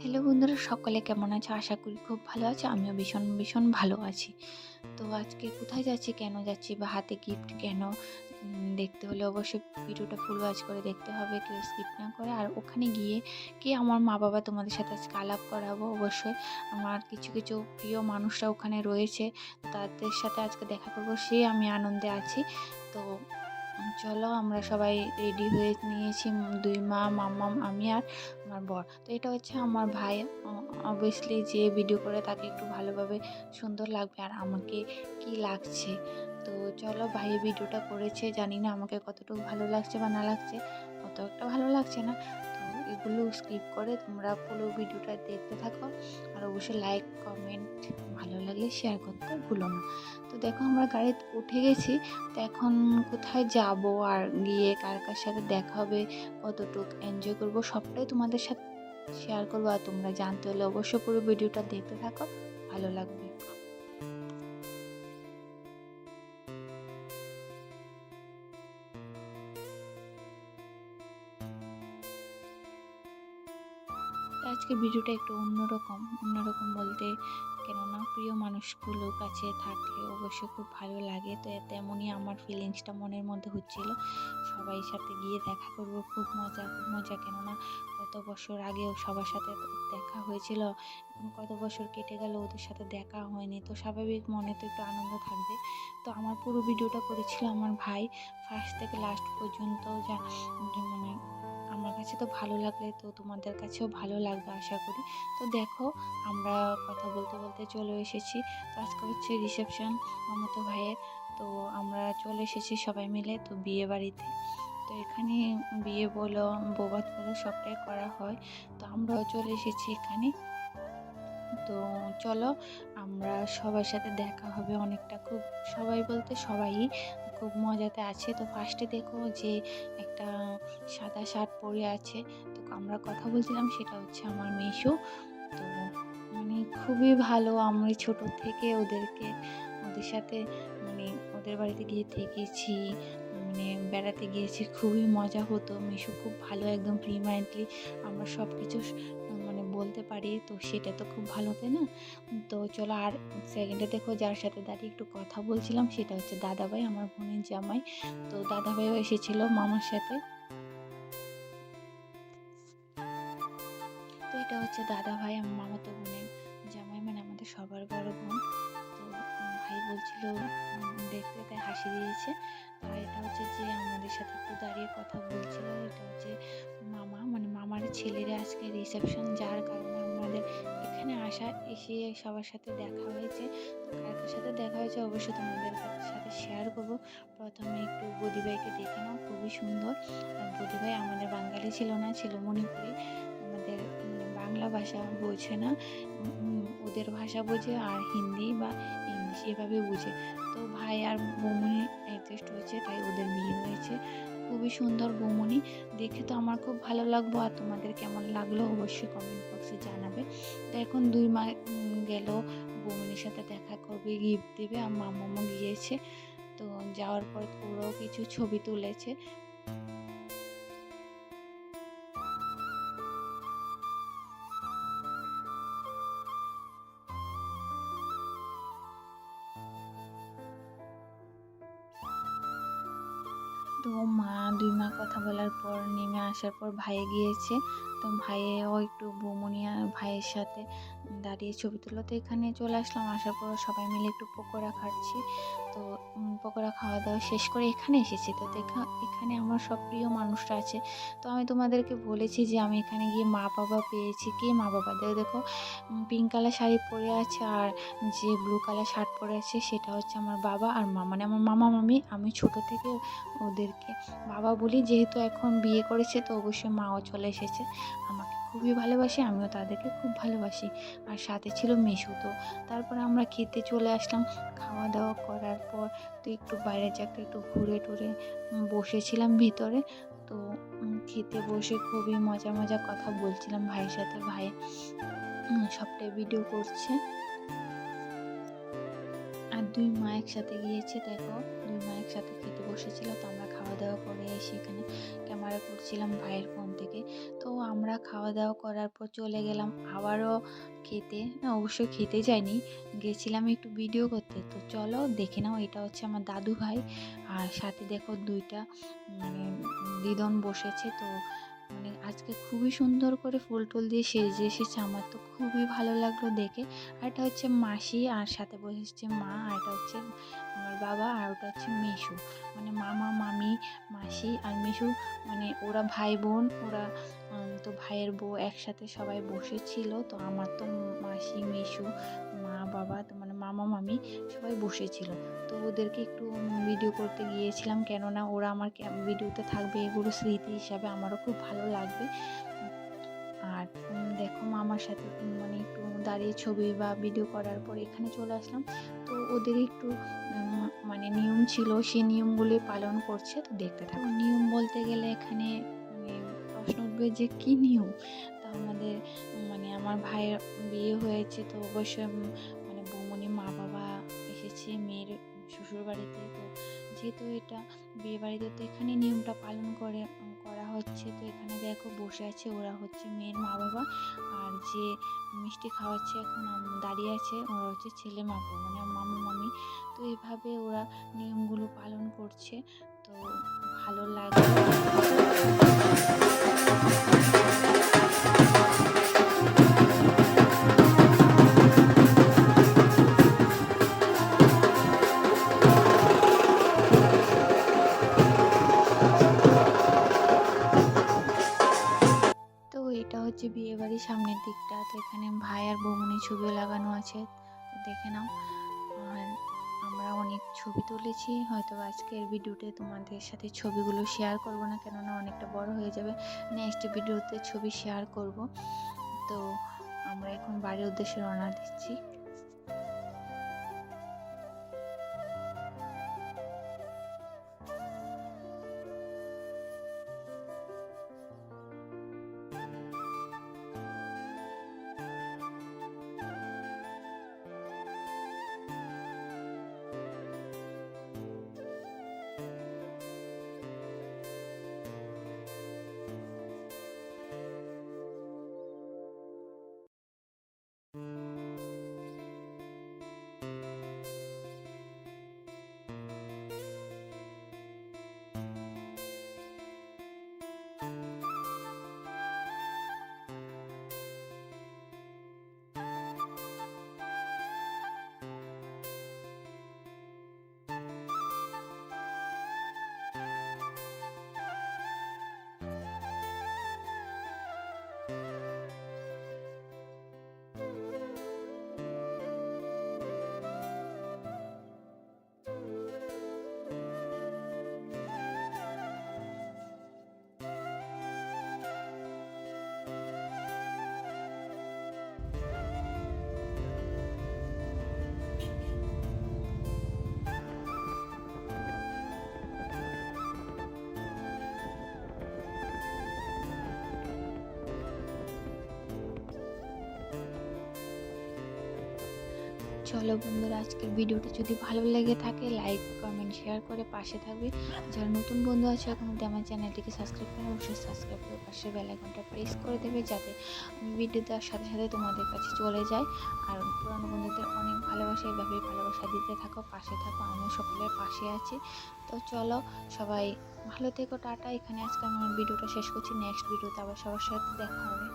Hello বন্ধুরা, সকলে কেমন আছে? আশা করি খুব ভালো আছে। আমিও ভীষণ ভীষণ ভালো আছি। তো আজকে কোথায় যাচ্ছি, কেন যাচ্ছি বা হাতে গিফট কেন? দেখতে হলে অবশ্যই ভিডিওটা ফুল ওয়াচ করে দেখতে হবে, কেউ স্কিপ না করে। আর ওখানে গিয়ে কি আমার মা বাবা তোমাদের সাথে আজকে আলাপ করাবো? অবশ্যই আমার কিছু কিছু প্রিয় মানুষরা ওখানে রয়েছে। তাদের সাথে আজকে দেখা করব, সে আমি আনন্দে আছি। তো চলো আমরা সবাই রেডি হয়ে নিয়েছি দুই মা, মাম্মাম, আমি আর আমার বর। তো এটা হচ্ছে আমার ভাই। অবভিয়াসলি যে ভিডিও করে তাকে একটু ভালোভাবে সুন্দর লাগবে আর আমাকে কি লাগছে। তো চলো ভাই ভিডিওটা করেছে, জানি না আমাকে কতটুকু ভালো লাগছে বা না লাগছে, অত একটা ভালো লাগছে না। তো এগুলো স্কিপ করে তোমরা পুরো ভিডিওটা দেখতে থাকো। আর অবশ্যই লাইক কমেন্ট ভালো লাগলে শেয়ার করতে ভুলো না। তো দেখো আমরা গাড়িতে উঠে গেছি, তো এখন কোথায় যাব আর গিয়ে কার কার সাথে দেখা হবে, কতটুকু এনজয় করব, সবটাই তোমাদের সাথে শেয়ার করব। আর তোমরা জানতে হলে অবশ্যই পুরো ভিডিওটা দেখতে থাকো, ভালো লাগবে। আজকে ভিডিওটা একটু অন্যরকম অন্যরকম বলতে কেননা প্রিয় মানুষগুলোর কাছে থাকলে অবশ্যই খুব ভালো লাগে। তো তেমনই আমার ফিলিংসটা মনের মধ্যে হচ্ছিল। সবাই সাথে গিয়ে দেখা করব, খুব মজা খুব মজা। কেননা কত বছর আগেও সবার সাথে দেখা হয়েছিল। কত বছর কেটে গেল, ওদের সাথে দেখা হয়নি। তো স্বাভাবিক মনে তো একটু আনন্দ থাকবে। তো আমার পুরো ভিডিওটা করেছিল আমার ভাই। ফার্স্ট থেকে লাস্ট পর্যন্ত যা মানে কাছে তো ভালো লাগলে তো তোমাদের কাছেও ভালো লাগবে আশা করি। তো দেখো, আমরা কথা বলতে বলতে চলে এসেছি। তো আজকে হচ্ছে রিসেপশন মমতো ভাইয়ের। তো আমরা চলে এসেছি সবাই মিলে তো বিয়ে বাড়িতে। তো এখানে বিয়ে বলো, বৌভাত বলো, সবটাই করা হয়। তো আমরাও চলে এসেছি এখানে। তো চলো, আমরা সবার সাথে দেখা হবে অনেকটা। খুব সবাই বলতে সবাই। খুব মজাতে আছে। তো ফার্স্টে দেখো যে একটা সাদা শার্ট পরে আছে। তো আমরা কথা বলছিলাম সেটা হচ্ছে আমার মেশো। তো মানে খুবই ভালো আমি ছোট থেকে ওদেরকে, ওদের সাথে মানে ওদের বাড়িতে গিয়ে থেকেছি মানে বেড়াতে গিয়েছি, খুবই মজা হতো। মিশু খুব ভালো, একদম ফ্রি মাইন্ডলি আমরা সব কিছু বলতে পারি, তো সেটা তো খুব ভালো, তাই না? তো চলো আর সেকেন্ডে দেখো যার সাথে দাঁড়িয়ে একটু কথা বলছিলাম, সেটা হচ্ছে দাদাভাই, আমার বোনের জামাই। তো দাদাভাইও এসেছিল মামার সাথে। তো এটা হচ্ছে দাদাভাই, আমার মামাতো বোনের জামাই মানে আমাদের সবার বড় বোন। তো ভাই বলছিল দেখতে তাই হাসি দিয়েছে। আর এটা হচ্ছে যে আমাদের সাথে একটু দাঁড়িয়ে কথা বলছিল, এটা হচ্ছে মামা মানে মামার ছেলের আজকে রিসেপশন যার কারণে আমাদের এখানে আসা, এসে সবার সাথে দেখা হয়েছে। কার সাথে দেখা হয়েছে, অবশ্যই তোমাদের সাথে শেয়ার করব। প্রথমে একটু বদি ভাইকে দেখে নাও, খুবই সুন্দর। আর বদি ভাই আমাদের বাঙালি ছিল না, ছিল মণিপুরি। আমাদের বাংলা ভাষা বোঝে না ওদের ভাষা বোঝে, আর হিন্দি বা ইংলিশ এভাবে বোঝে। তো ভাই আর বৌমনি অ্যাডজাস্ট হয়েছে, তাই ওদের বিয়ে হয়েছে। খুবই সুন্দর বৌমনি। দেখে তো আমার খুব ভালো লাগবো আর তোমাদের কেমন লাগল অবশ্যই কমেন্ট বক্সে জানাবে। তো এখন দুই মা গেল, বৌমনির সাথে দেখা করবে গিফট দেবে, আর মামামা গিয়েছে। তো যাওয়ার পর ওরাও কিছু ছবি তুলেছে। তো মা দুই মা কথা বলার পর নেমে আসার পর ভাইয়ে গিয়েছে। তো ভাইয়েও একটু বৌমনিয়া ভাইয়ের সাথে দাঁড়িয়ে ছবি তুলো তো এখানে চলে আসলাম। আসার পর সবাই মিলে একটু পকোড়া খাচ্ছি। তো পকোড়া খাওয়া দাওয়া শেষ করে এখানে এসেছি। তো দেখা- এখানে আমার সব প্রিয় মানুষরা আছে। তো আমি তোমাদেরকে বলেছি যে আমি এখানে গিয়ে মা বাবা পেয়েছি। কে মা বাবা? দেখো দেখো পিঙ্ক কালার শাড়ি পরে আছে আর যে ব্লু কালার শার্ট পরে আছে সেটা হচ্ছে আমার বাবা আর মা। মানে আমার মামা, মামি, আমি ছোট থেকে ওদেরকে বাবা বলি। যেহেতু এখন বিয়ে করেছে তো অবশ্যই মাও চলে এসেছে। আমাকে খুবই ভালোবাসে, আমিও তাদেরকে খুব ভালোবাসি। আর সাথে ছিল মেশু তো। তারপরে আমরা খেতে চলে আসলাম। খাওয়া দাওয়া করার পর তো একটু বাইরে যাকে, একটু ঘুরে টুরে বসেছিলাম ভিতরে। তো খেতে বসে খুবই মজা মজা কথা বলছিলাম ভাইয়ের সাথে। ভাই সবটাই ভিডিও করছে। আর দুই মা একসাথে গিয়েছে, দেখো। দুই মা একসাথে খেতে বসেছিল, তো আমরা খাওয়া দাওয়া করে এসে এখানে ক্যামেরা করছি ভাইয়ের ফোন থেকে। তো আমরা খাওয়া দাওয়া করার পর চলে গেলাম আবারও খেতে। না অবশ্যই খেতে যাইনি, গেছিলাম একটু ভিডিও করতে। তো চলো দেখে নাও, এটা হচ্ছে আমার দাদু ভাই। আর সাথে দেখো দুইটা মানে দিদন বসেছে। তো মানে আজকে খুবই সুন্দর করে ফুল টুল দিয়ে সেজে এসেছে। আমার তো খুবই ভালো লাগল দেখে। আর এটা হচ্ছে মাসি আর সাথে বসেছে মা আর এটা হচ্ছে আমার বাবা আর ওটা হচ্ছে মিশু। মানে মামা, মামি, মাসি আর মিশু মানে ওরা ভাই বোন ওরা তো ভাইয়ের বউ একসাথে সবাই বসেছিল। তো আমার তো মাসি, মিশু, মা, বাবা তো মানে মামা, মামি সবাই বসেছিল। তো ওদেরকে একটু ভিডিও করতে গিয়েছিলাম কেননা ওরা আমার ভিডিওতে থাকবে এগুলো স্মৃতি হিসাবে আমারও খুব ভালো লাগবে। আর দেখো মামার সাথে মানে একটু দাঁড়িয়ে ছবি বা ভিডিও করার পর এখানে চলে আসলাম। তো ওদের একটু মানে নিয়ম ছিল সেই নিয়মগুলি পালন করছে। তো দেখতে থাকো, নিয়ম বলতে গেলে এখানে মানে প্রশ্ন উঠবে যে কী নিয়ম? তা আমাদের মানে আমার ভাইয়ের বিয়ে হয়েছে, তো অবশ্যই শ্বশুর বাড়িতে তো যেহেতু এটা বিয়ে বাড়িতে তো এখানে নিয়মটা পালন করে করা হচ্ছে। তো এখানে দেখো বসে আছে ওরা হচ্ছে মেয়ের মা বাবা আর যে মিষ্টি খাওয়াচ্ছে এখন দাঁড়িয়ে আছে, ওরা হচ্ছে ছেলে মাপু মানে মামু মামি। তো এইভাবে ওরা নিয়মগুলো পালন করছে। তো ভালো লাগে দিকটা। তো এখানে ভাই আর বৌমনির ছবিও লাগানো আছে দেখে নাও। আর আমরা অনেক ছবি তুলেছি হয়তো আজকের ভিডিওতে তোমাদের সাথে ছবিগুলো শেয়ার করব না, কেননা অনেকটা বড় হয়ে যাবে। নেক্সট ভিডিওতে ছবি শেয়ার করব। তো আমরা এখন বাড়ির উদ্দেশ্যে রওনা দিচ্ছি। চলো বন্ধুরা, আজকের ভিডিওটা যদি ভালো লেগে থাকে লাইক কমেন্ট শেয়ার করে পাশে থাকবে। যারা নতুন বন্ধু আছে, এখন আমার চ্যানেলটিকে সাবস্ক্রাইব করে অবশ্যই সাবস্ক্রাইব করে পাশে বেল আইকনটা প্রেস করে দেবে, যাতে আমি ভিডিও দেওয়ার সাথে সাথে তোমাদের কাছে চলে যায়। আর পুরানো বন্ধুদের অনেক ভালোবাসা এইভাবেই ভালোবাসা দিতে থাকো, পাশে থাকো, আমিও সকলের পাশে আছি। তো চলো, সবাই ভালো থেকো, টাটা। এখানে আজকে আমার ভিডিওটা শেষ করছি নেক্সট ভিডিওতে আবার সবার সাথে দেখা হবে।